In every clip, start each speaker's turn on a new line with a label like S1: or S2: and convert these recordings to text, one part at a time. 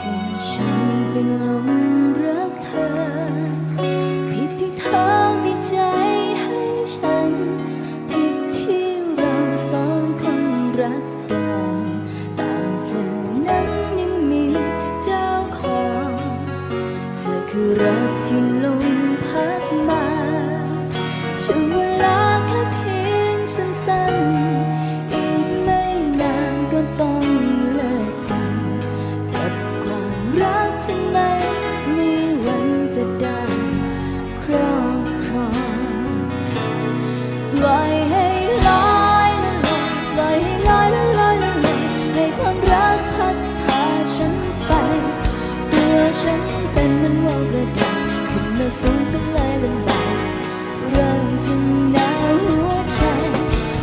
S1: ที่ฉันเป็นลงรักเธอ ผิดที่เธอมีใจให้ฉัน ผิดที่เราสองคนรักกันแต่เธอนั้นยังมีเจ้าของ เธอคือรักที่ลมพัดมาช่วงเวลาแค่เพียงสั้นๆ สูงก็เลยลำบากเริ่มจะหนาวหัวใจ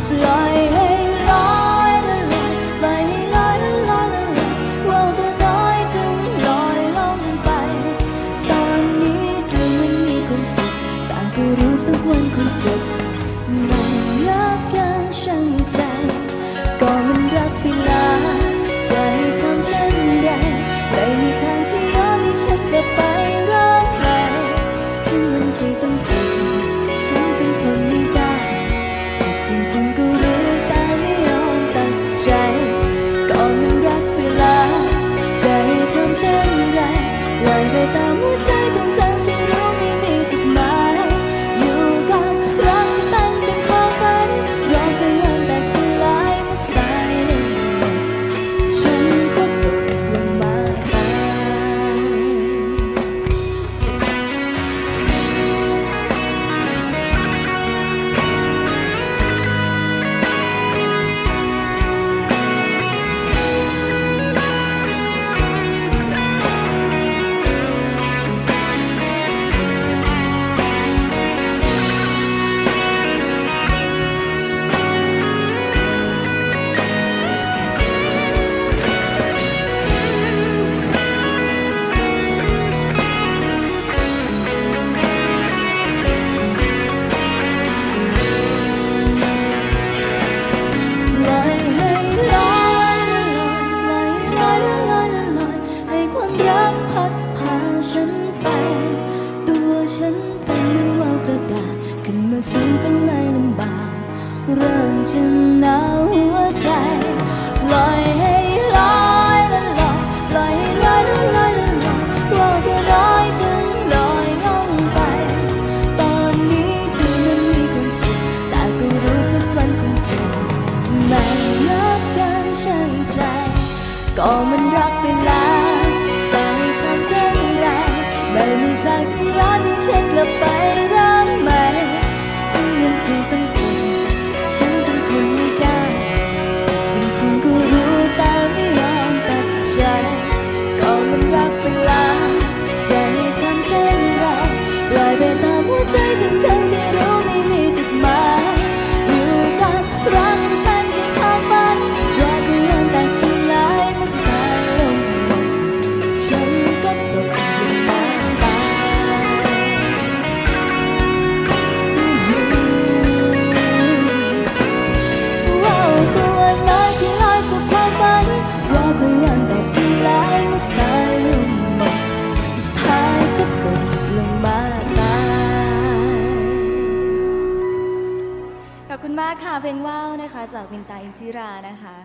S1: ปล่อยให้ลอยละลอยปล่อยให้ลอยละลอยละลอยเราตัวน้อยจึงลอยลงไป ตอนนี้ดูเหมันมีความสุขแต่ก็รู้สักวันคงเจ็บ สูงก็เลยลำบากเริ่มจะหนาวหัวใจลอยให้ลอยละลอยลอยให้ลอยละลอยละลอยว่าวตัวน้อยจึงลอยลงไป ตอนนี้ดูมันมีความสุขแต่ก็รู้สักวันคงจบไม่รักยังช่างใจ ก็มันรักไปแล้วจะให้ทำเช่นไรไม่มีทางที่ย้อนให้ฉันกลับไป ต คุณมากค่ะเพลงว่าวนะคะ จากวินตาอินทิรานะคะ